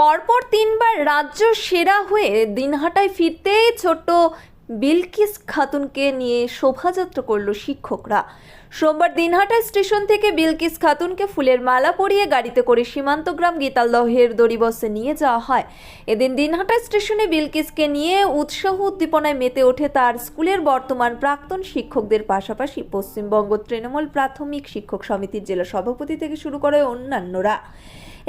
পরপর তিনবার রাজ্য সেরা হয়ে দিনহাটায় ফিরতে ছোট্ট বিলকিস খাতুনকে নিয়ে শোভাযাত্রা করল শিক্ষকরা। সোমবার দিনহাটা স্টেশন থেকে বিলকিস খাতুনকে ফুলের মালা পরিয়ে গাড়িতে করে সীমান্তগ্রাম গীতালদহের দড়িবসে নিয়ে যাওয়া হয়। এদিন দিনহাটা স্টেশনে বিলকিসকে নিয়ে উৎসাহ উদ্দীপনায় মেতে ওঠে তার স্কুলের বর্তমান প্রাক্তন শিক্ষকদের পাশাপাশি পশ্চিমবঙ্গ তৃণমূল প্রাথমিক শিক্ষক সমিতির জেলা সভাপতি থেকে শুরু করে অন্যান্যরা।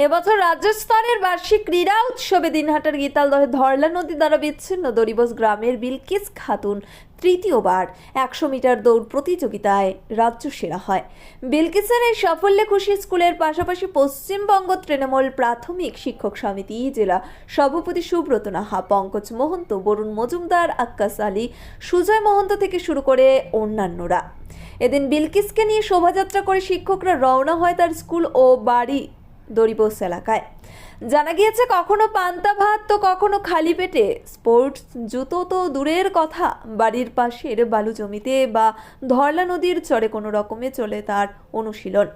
এবছর রাজ্য স্তরের বার্ষিক ক্রীড়া উৎসবে দিনহাটার গীতাল গীতালদহে ধরলা নদী দ্বারা বিচ্ছিন্ন দরিবস গ্রামের বিলকিস খাতুন তৃতীয়বার একশো মিটার দৌড় প্রতিযোগিতায় রাজ্য সেরা হয়। বিলকিসের এই সাফল্যে খুশি স্কুলের পাশাপাশি পশ্চিমবঙ্গ তৃণমূল প্রাথমিক শিক্ষক সমিতি, জেলা সভাপতি সুব্রত নাহা পঙ্কজ মহন্ত, বরুণ মজুমদার, আক্কাস আলী, সুজয় মহন্ত থেকে শুরু করে অন্যান্যরা। এদিন বিলকিসকে নিয়ে শোভাযাত্রা করে শিক্ষকরা রওনা হয় তার স্কুল ও বাড়ি দরিবোস এলাকায়। জানা গিয়েছে, কখনো পান্তা ভাত, তো কখনো খালি পেটে। স্পোর্টস, জুতো তো দূরের কথা। বাড়ির পাশের বালু জমিতে বা ধরলা নদীর চরে কোনো রকমে চলে তার অনুশীলন।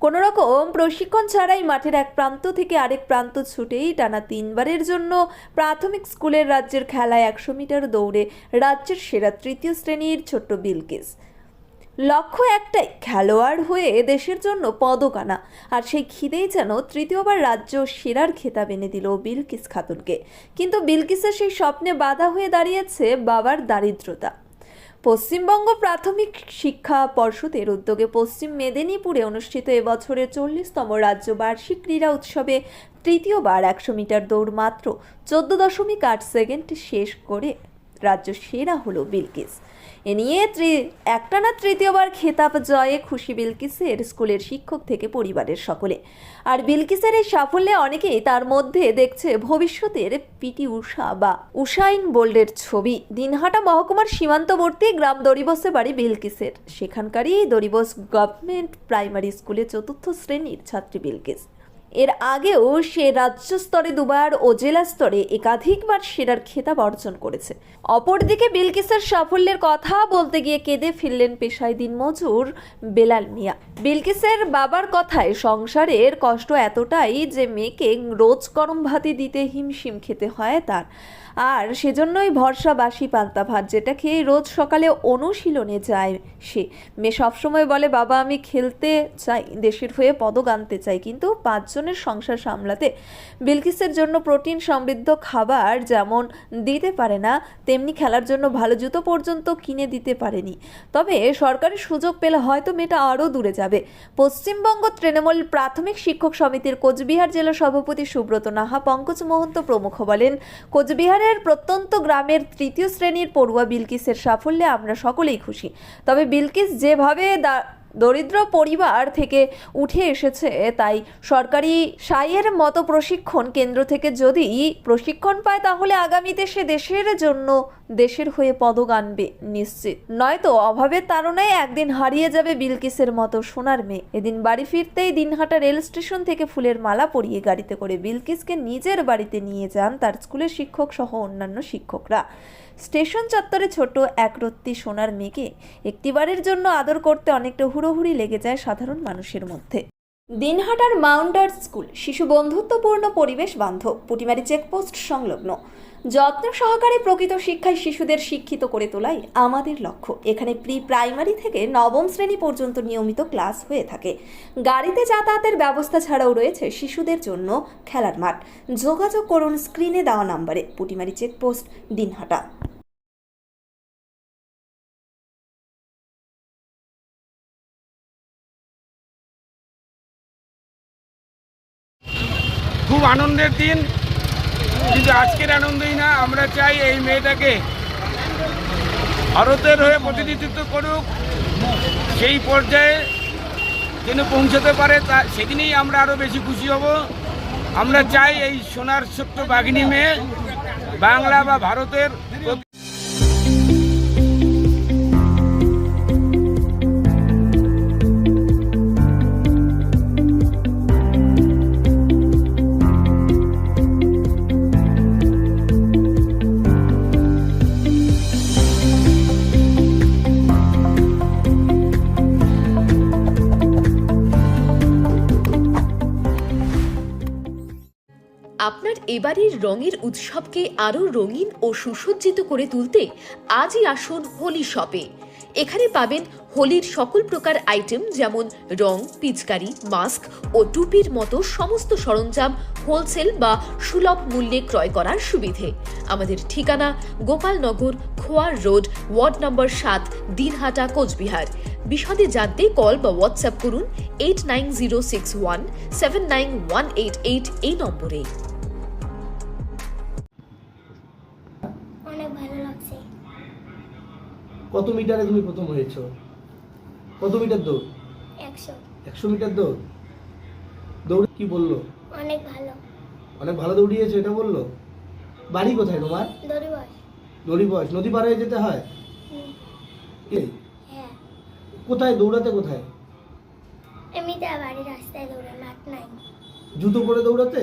কোনো রকম প্রশিক্ষণ ছাড়াই মাঠের এক প্রান্ত থেকে আরেক প্রান্ত ছুটেই টানা তিনবারের জন্য প্রাথমিক স্কুলের রাজ্যের খেলায় একশো মিটার দৌড়ে রাজ্যের সেরা তৃতীয় শ্রেণির ছোট্ট বিলকিস। লক্ষ্য একটাই, খেলোয়াড় হয়ে দেশের জন্য পদক আনা আর সেই খিদেই যেন তৃতীয়বার রাজ্য সেরার খেতাব এনে দিল বিলকিস খাতুনকে। কিন্তু বিলকিসের সেই স্বপ্নে বাধা হয়ে দাঁড়িয়েছে বাবার দারিদ্রতা। পশ্চিমবঙ্গ প্রাথমিক শিক্ষা পর্ষদের উদ্যোগে পশ্চিম মেদিনীপুরে অনুষ্ঠিত এবছরের চল্লিশতম রাজ্য বার্ষিক ক্রীড়া উৎসবে তৃতীয়বার একশো মিটার দৌড় মাত্র চোদ্দ দশমিক আট সেকেন্ড শেষ করে রাজ্য সেরা হলো বিলকিস। এ নিয়ে একটানা তৃতীয়বার খেতাব জয়ে খুশি বিলকিসের স্কুলের শিক্ষক থেকে পরিবারের সকলে। আর বিলকিসের এই সাফল্যে অনেকেই তার মধ্যে দেখছে ভবিষ্যতের পিটি উষা বা উষাইন বোল্ডের ছবি। দিনহাটা মহকুমার সীমান্তবর্তী গ্রাম দরিবসে বাড়ি বিলকিসের। সেখানকারই দরিবস গভর্নমেন্ট প্রাইমারি স্কুলে চতুর্থ শ্রেণির ছাত্রী বিলকিস। এর আগেও সে রাজ্য স্তরে দুবার ও জেলা স্তরে একাধিকবার সেরার খেতাব অর্জন করেছে। অপরদিকে বিলকিসের সাফল্যের কথা বলতে গিয়ে কেঁদে ফিরলেন পেশায় দিনমজুর বেলাল মিয়া। বিলকিসের বাবার কথায় সংসারের কষ্ট এতটাই যে মেয়েকে রোজ গরম ভাতে দিতে হিমশিম খেতে হয় তার। আর সেজন্যই ভরসা বাসি পান্তা ভাত, যেটা খেয়ে রোজ সকালে অনুশীলনে যায় সে। মেয়ে সবসময় বলে, বাবা, আমি খেলতে চাই, দেশের হয়ে পদক আনতে চাই। কিন্তু পাঁচজনের সংসার সামলাতে বিলকিসের জন্য প্রোটিন সমৃদ্ধ খাবার যেমন দিতে পারে না, তেমনি খেলার জন্য ভালো জুতো পর্যন্ত কিনে দিতে পারেনি। তবে সরকারি সুযোগ পেলে হয়তো মেয়েটা আরও দূরে যাবে। পশ্চিমবঙ্গ তৃণমূল প্রাথমিক শিক্ষক সমিতির কোচবিহার জেলা সভাপতি সুব্রত নাহা, পঙ্কজ মহন্ত প্রমুখ বলেন কোচবিহারের প্রত্যন্ত গ্রামের তৃতীয় শ্রেণির পড়ুয়া বিলকিসের সাফল্যে আমরা সকলেই খুশি। তবে বিলকিস যেভাবে দরিদ্র পরিবার থেকে উঠে এসেছে, তাই সরকারি সাইয়ের মতো প্রশিক্ষণ কেন্দ্র থেকে যদি প্রশিক্ষণ পায়, তাহলে আগামীতে সে দেশের জন্য দেশের হয়ে পদক আনবে নিশ্চিত। নয়তো অভাবের তাড়নায় একদিন হারিয়ে যাবে বিলকিসের মতো সোনার মেয়ে। এদিন বাড়ি ফিরতেই দিনহাটা রেল স্টেশন থেকে ফুলের মালা পরিয়ে গাড়িতে করে বিলকিসকে নিজের বাড়িতে নিয়ে যান তার স্কুলের শিক্ষক সহ অন্যান্য শিক্ষকরা। স্টেশন চত্বরে ছোট একরত্তি সোনার মেয়েকে একটিবারের জন্য আদর করতে অনেকটা হুড়োহুড়ি লেগে যায় সাধারণ মানুষের মধ্যে। দিনহাটার মাউন্টার স্কুল, শিশু বন্ধুত্বপূর্ণ পরিবেশ বান্ধব, পুটিমারি চেকপোস্ট সংলগ্ন। যত্ন সহকারে প্রকৃত শিক্ষায় শিশুদের শিক্ষিত করে তোলাই আমাদের লক্ষ্য। এখানে প্রি প্রাইমারি থেকে নবম শ্রেণি পর্যন্ত নিয়মিত ক্লাস হয়ে থাকে। গাড়িতে যাতায়াতের ব্যবস্থা ছাড়াও রয়েছে শিশুদের জন্য খেলার মাঠ। যোগাযোগ করুন স্ক্রিনে দেওয়া নাম্বারে, পুটিমারি চেকপোস্ট, দিনহাটা। খুব আনন্দের দিন, কিন্তু আজকের আনন্দই না, আমরা চাই এই মেয়েটাকে ভারতের হয়ে প্রতিনিধিত্ব করুক, সেই পর্যায়ে যেন পৌঁছতে পারে, তা সেদিনই আমরা আরও বেশি খুশি হব। আমরা চাই এই সোনার ছোট্ট বাঘিনী মেয়ে বাংলা বা ভারতের এবারের রঙের উৎসবকে আরও রঙিন ও সুসজ্জিত করে তুলতে আজই আসুন হোলি শপে। এখানে পাবেন হোলির সকল প্রকার আইটেম যেমন রং, পিচকারি, মাস্ক ও টুপির মতো সমস্ত সরঞ্জাম হোলসেল বা সুলভ মূল্যে ক্রয় করার সুবিধে। আমাদের ঠিকানা Gopalnagar, Khoyar road, ward number সাত, দিনহাটা, কোচবিহার। বিশদে জানতে কল বা হোয়াটসঅ্যাপ করুন eight nine zero six one seven nine one eight eight এই নম্বরে। অনেক ভালো লাগছে। কত মিটারে তুমি প্রথম হয়েছো? কত মিটার দৌড়? একশো। একশো মিটার দৌড়? দৌড় কি বলল? অনেক ভালো। অনেক ভালো দৌড়িয়েছো এটা বলল? বাড়ি কোথায় তোমার? দড়ি বস বয়স নদী পার হয়ে যেতে হয়? হ্যাঁ। কোথায় দৌড়াতে কোথায়? এমনিতে বাড়ির রাস্তায় দৌড়ে মাঠ নাই। জুতো পরে দৌড়াতে?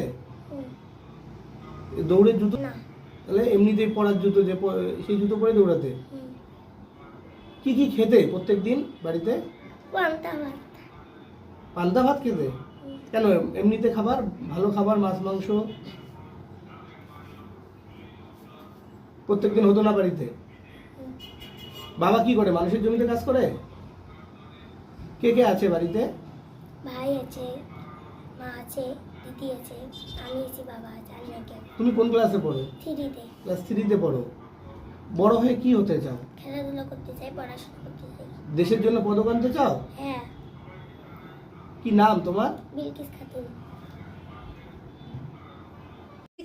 দৌড়ের জুতো না। তাহলে এমনিতেই পরার জুতো যে সেই জুতো পরে দৌড়াতে? কি কি খেতে প্রত্যেক দিন বাড়িতে? পান্তা ভাত। পান্তা ভাত খেতে? কেন? এমনিতে খাবার? ভালো খাবার মাছ মাংস? প্রত্যেকদিন হতো না বাড়িতে? বাবা কি করে? মানুষের জমিতে কাজ করে? কে কে আছে বাড়িতে? ভাই আছে মা আছে। দিদি আছে আমি বাবা আছে তুমি কোন ক্লাসে পড়ো? থ্রিতে ক্লাস থ্রিতে পড়ো। বড় হয়ে কি হতে চাও? খেলাধুলা করতে চাই পড়াশোনা করতে চাই। দেশের জন্য পদক আনতে চাও? হ্যাঁ। কি নাম তোমার? বিলকিস খাতুন।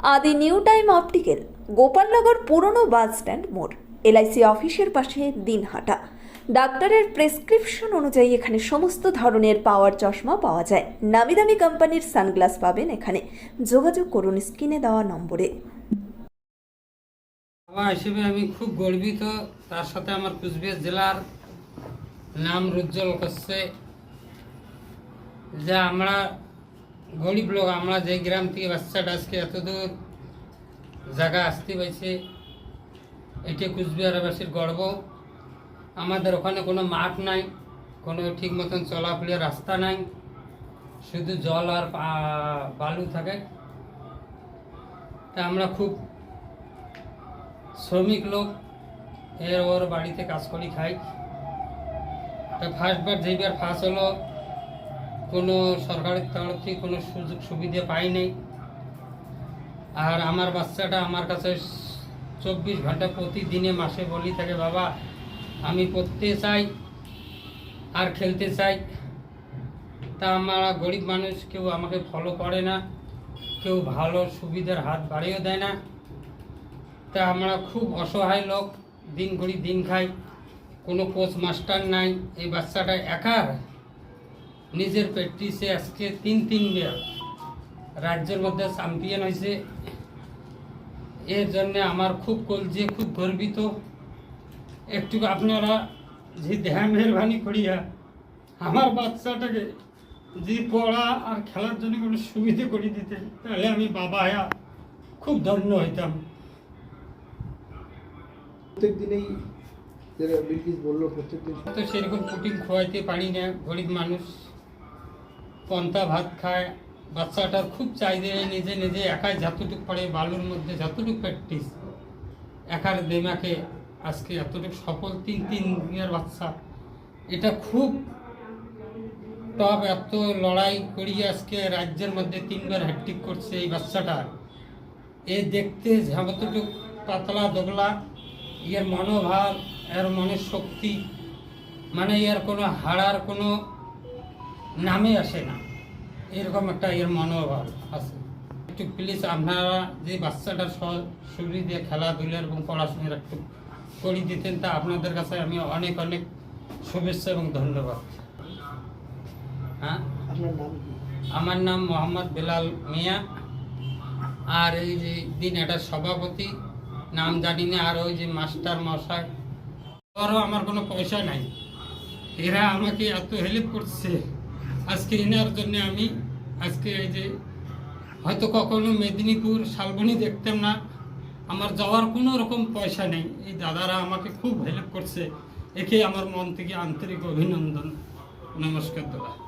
আদি নিউ টাইম অপটিক্যাল, গোপালনগর পুরনো বাস স্ট্যান্ড মোড়, এলআইসি অফিসের পাশে দিনহাটা। ডাক্তারের প্রেসক্রিপশন অনুযায়ী এখানে সমস্ত ধরনের পাওয়ার চশমা পাওয়া যায়। নামি দামি কোম্পানির সানগ্লাস পাবেন এখানে। যোগাযোগ করুন স্ক্রিনে দেওয়া নম্বরে। হিসেবে আমি খুব গর্বিত। তার সাথে আমার কুচবিহার জেলার নাম উজ্জ্বল করছে। যে আমরা গরিব লোক আমরা যে গ্রাম থেকে বাচ্চাটা আজকে এত দূর জায়গা আসতে পারছে, এটি কুচবিহারবাসীর গর্ব। আমাদের ওখানে কোনো মাঠ নাই, কোনো ঠিক মতন চলাফেরার রাস্তা নাই, শুধু জল আর বালু থাকে। তা আমরা খুব শ্রমিক লোক, এর ওর বাড়িতে কাজ করি খাই। তা ফার্স্টবার যেইবার ফার্স্ট হলো কোনো সরকারের তরফ থেকে কোনো সুযোগ সুবিধা পাই নাই। আর আমার বাচ্চাটা আমার কাছে চব্বিশ ঘণ্টা প্রতিদিনে মাসে বলি থাকে, বাবা, আমি পড়তে চাই আর খেলতে চাই। তা আমরা গরিব মানুষ কেউ আমাকে ফলো করে না, কেউ ভালো সুবিধার হাত বাড়িয়েও দেয় না। তা আমরা খুব অসহায় লোক, দিন করি দিন খাই। কোনো কোচ মাস্টার নাই, এই বাচ্চাটা একার নিজের প্র্যাকটিসে আজকে তিন তিনবার রাজ্যের মধ্যে চ্যাম্পিয়ন হয়েছে। এর জন্য আমার খুব কলজে খুব গর্বিত। একটু আপনারা যে দেহা মেহরবানি করিয়া আমার বাচ্চাটাকে যে পড়া আর খেলার জন্য কোনো সুবিধে করে দিতে তাহলে আমি বাবা হ্যাঁ খুব ধন্য হইতাম। প্রত্যেক দিনেই যেটা বিলকিস বলল প্রত্যেক দিন তো সেরকম প্রোটিন খোয়াইতে পারি না গরিব মানুষ। পন্তা ভাত খায় বাচ্চাটার খুব চাহিদা নিজে নিজে একাই যতটুকু পারে বালুর মধ্যে যতটুকু প্র্যাকটিস একার দেমাকে আজকে এতটুকু সফল তিন তিন দিনের বাচ্চা। এটা খুব টপ এত লড়াই করিয়ে আজকে রাজ্যের মধ্যে তিনবার হ্যাট্রিক করছে এই বাচ্চাটা। এ দেখতে যতটুকু পাতলা, দোগলা, এর মনোভাব, এর মনের শক্তি মানে এর কোনো হারার কোনো নামে আসে না। এরকম একটা এর মনোভাব আছে। একটু প্লিজ আপনারা যে বাচ্চাটার শরীর দিয়ে খেলাধুলা এবং পড়াশোনার একটু করে দিতেন তা আপনাদের কাছে আমি অনেক অনেক শুভেচ্ছা এবং ধন্যবাদ। হ্যাঁ? আমার নাম মোহাম্মদ বেলাল মিয়া। আর এই যে দিন এটা সভাপতি নাম জানি না আর ওই যে মাস্টার মশাই। ওরও আমার কোনো পয়সা নাই। এরা আমাকে এত হেল্প করছে। আজকে এনার জন্য আমি আজকে এই যে হয়তো কখনো মেদিনীপুর, শালবনি দেখতাম না। আমার যাওয়ার কোনো রকম পয়সা নেই। এই দাদারা আমাকে খুব হেল্প করছে। একে আমার মন থেকে আন্তরিক অভিনন্দন। নমস্কার দাদা।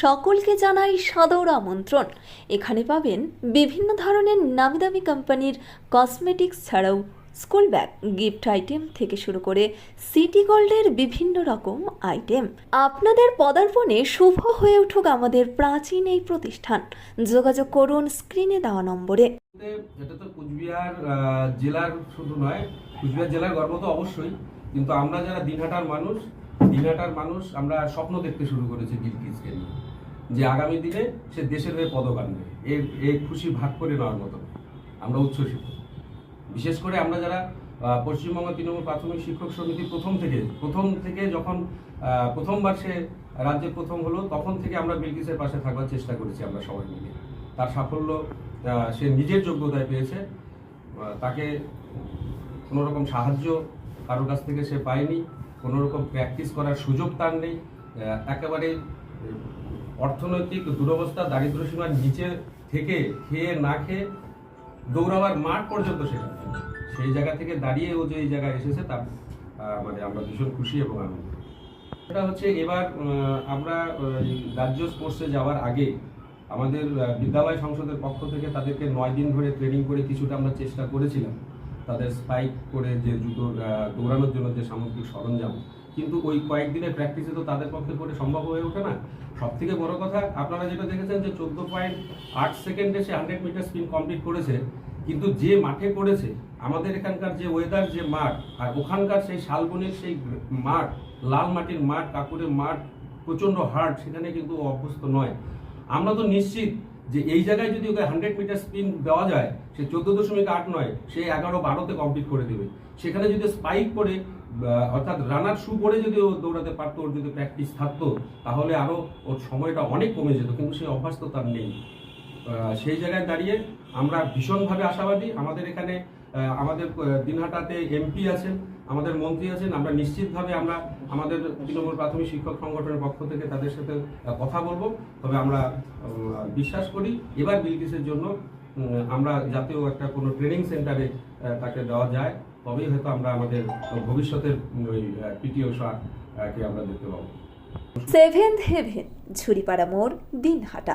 সকলকে জানাই সাদর আমন্ত্রণ। এখানে পাবেন বিভিন্ন ধরনের নামি দামি কোম্পানির কসমেটিক্স ছাড়াও স্কুল ব্যাগ, গিফট আইটেম থেকে শুরু করে সিটি গোল্ডের বিভিন্ন রকম আইটেম। আপনাদের পদার্পণে শুভ হয়ে উঠুক আমাদের প্রাচীন এই প্রতিষ্ঠান। যোগাযোগ করুন স্ক্রিনে দেওয়া নম্বরে। এটা তো কুচবিহার জেলার শুধু নয়, কুচবিহার জেলার গর্ব তো অবশ্যই। কিন্তু আমরা যারা দিনহাটার মানুষ দিনহাটার মানুষ আমরা স্বপ্ন দেখতে শুরু করেছি বিলকিসকে নিয়ে, যে আগামী দিনে সে দেশের হয়ে পদক আনবে। এর এই খুশি ভাগ করে নেওয়ার মতো আমরা উচ্ছ্বসিত। বিশেষ করে আমরা যারা পশ্চিমবঙ্গ তৃণমূল প্রাথমিক শিক্ষক সমিতি প্রথম থেকে প্রথম থেকে যখন প্রথমবার সে রাজ্যে প্রথম হলো, তখন থেকে আমরা বিলকিসের পাশে থাকবার চেষ্টা করেছি আমরা সবাই মিলে। তার সাফল্য সে নিজের যোগ্যতায় পেয়েছে। তাকে কোনোরকম সাহায্য কারোর কাছ থেকে সে পায়নি। কোনো রকম প্র্যাকটিস করার সুযোগ তার নেই। একেবারে অর্থনৈতিক দুরবস্থা দারিদ্র সীমার নিচে থেকে খেয়ে না খেয়ে দৌড়াবার মাঠ পর্যন্ত সেখানে সেই জায়গা থেকে দাঁড়িয়ে ও যে এই জায়গায় এসেছে তার মানে আমরা ভীষণ খুশি এবং আনন্দ এটা হচ্ছে এবার আমরা রাজ্য স্পোর্টসে যাওয়ার আগে আমাদের বিদ্যালয় সংসদের পক্ষ থেকে তাদেরকে নয় দিন ধরে ট্রেনিং করে কিছুটা আমরা চেষ্টা করেছিলাম। তাদের স্পাইক করে যে জুতো দৌড়ানোর জন্য যে সামগ্রিক সরঞ্জাম। কিন্তু ওই কয়েকদিনের প্র্যাকটিসে তো তাদের পক্ষে করে সম্ভব হয়ে ওঠে না। সব থেকে বড় কথা, আপনারা যেটা দেখেছেন যে চোদ্দ পয়েন্ট আট সেকেন্ডে সে হান্ড্রেড মিটার স্পিন কমপ্লিট করেছে, কিন্তু যে মাঠে করেছে আমাদের এখানকার যে ওয়েদার যে মাঠ, আর ওখানকার সেই শালবনের সেই মাঠ, লাল মাটির মাঠ, কাকুরের মাঠ প্রচণ্ড হার্ড সেখানে কিন্তু অভ্যস্ত নয়। আমরা তো নিশ্চিত যে এই জায়গায় যদি ওকে হান্ড্রেড মিটার স্পিন দেওয়া যায়, সে চোদ্দ দশমিক আট নয়, সে এগারো বারোতে কমপ্লিট করে দেবে। সেখানে যদি স্পাইক করে অর্থাৎ রানার শু পরে যদি ও দৌড়াতে পারতো, ওর যদি প্র্যাকটিস থাকতো, তাহলে আরও ওর সময়টা অনেক কমে যেত, কিন্তু সেই অভ্যাস তো তার নেই। সেই জায়গায় দাঁড়িয়ে আমরা ভীষণভাবে আশাবাদী। আমাদের এখানে আমাদের দিনহাটাতে এমপি আছেন। আমাদের মন্ত্রী আছেন, আমরা নিশ্চিতভাবে আমরা আমাদের তৃণমূল প্রাথমিক শিক্ষক সংগঠনের পক্ষ থেকে তাদের সাথে কথা বলব। তবে আমরা বিশ্বাস করি, এবার বিলকিসের জন্য আমরা জাতীয় একটা কোনো ট্রেনিং সেন্টারে তাকে দেওয়া যায়, তবেই হয়তো আমরা আমাদের ভবিষ্যতের ওই পিটিও কে আমরা দেখতে পাবো। সেভেন্থ হেভেন, ঝুড়িপাড়া মোড়, দিনহাটা।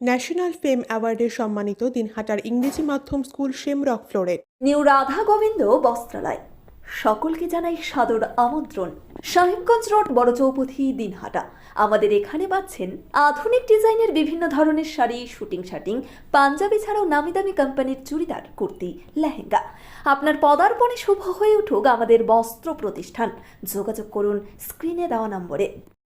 National fame অ্যাওয়ার্ডে সম্মানিত দিনহাটার ইংরেজি মাধ্যম school shamrock floret new Radha Gobinda বস্ত্রালয়। সকলকে জানাই সাদর আমন্ত্রণ। সাহেবগঞ্জ রোড, বড় চৌপথি, দিনহাটা। আমাদের এখানে পাচ্ছেন আধুনিক ডিজাইনের বিভিন্ন ধরনের শাড়ি, শুটিং শাটিং, পাঞ্জাবি ছাড়াও নামি দামি কোম্পানির চুড়িদার, কুর্তি, লেহেঙ্গা। আপনার পদার্পণে শুভ হয়ে উঠুক আমাদের বস্ত্র প্রতিষ্ঠান। যোগাযোগ করুন স্ক্রিনে দেওয়া নম্বরে।